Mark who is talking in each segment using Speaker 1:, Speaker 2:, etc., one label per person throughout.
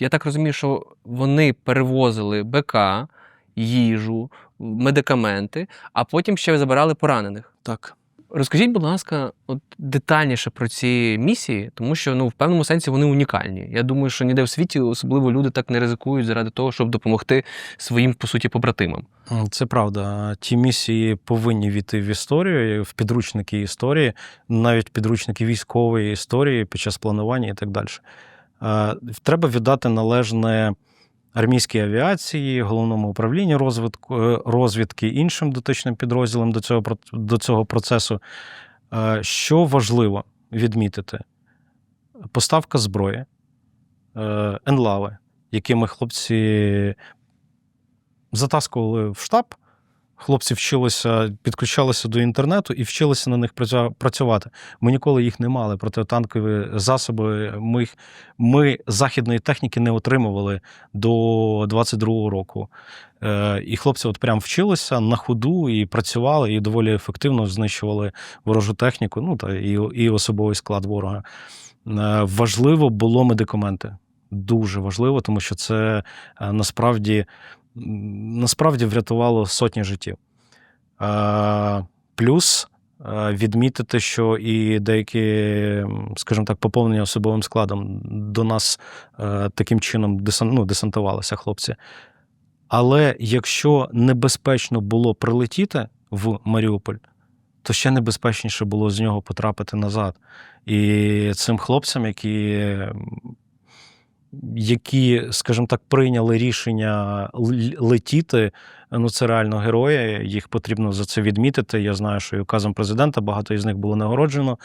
Speaker 1: я так розумію, що вони перевозили БК, їжу, медикаменти, а потім ще забирали поранених.
Speaker 2: Так.
Speaker 1: Розкажіть, будь ласка, от детальніше про ці місії, тому що ну в певному сенсі вони унікальні. Я думаю, що ніде в світі особливо люди так не ризикують заради того, щоб допомогти своїм по суті побратимам.
Speaker 2: Це правда. Ті місії повинні війти в історію, в підручники історії, навіть підручники військової історії під час планування і так далі. Е, Треба віддати належне армійській авіації, головному управлінню розвитку, е, розвідки, іншим дотичним підрозділам до цього, до цього процесу. Е, Що важливо відмітити? Поставка зброї, енлави, якими хлопці затаскували в штаб. Хлопці вчилися, підключалися до інтернету і вчилися на них працювати. Ми ніколи їх не мали. Протитанкові засоби. Ми, їх- ми західної техніки не отримували до 22-го року. Е, і хлопці от прям вчилися на ходу і працювали, і доволі ефективно знищували ворожу техніку, ну та і, і особовий склад ворога. Е, важливо було медикаменти. Дуже важливо, тому що це е, насправді насправді врятувало сотні життів. Плюс відмітити, що і деякі, скажімо так, поповнення особовим складом до нас е, таким чином ну, десантувалися хлопці. Але якщо небезпечно було прилетіти в Маріуполь, то ще небезпечніше було з нього потрапити назад. І цим хлопцям, які які, скажімо так, прийняли рішення летіти. Ну, це реально герої. Їх потрібно за це відмітити. Я знаю, що і указом президента багато із них було нагороджено.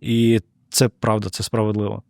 Speaker 2: І це правда, це справедливо.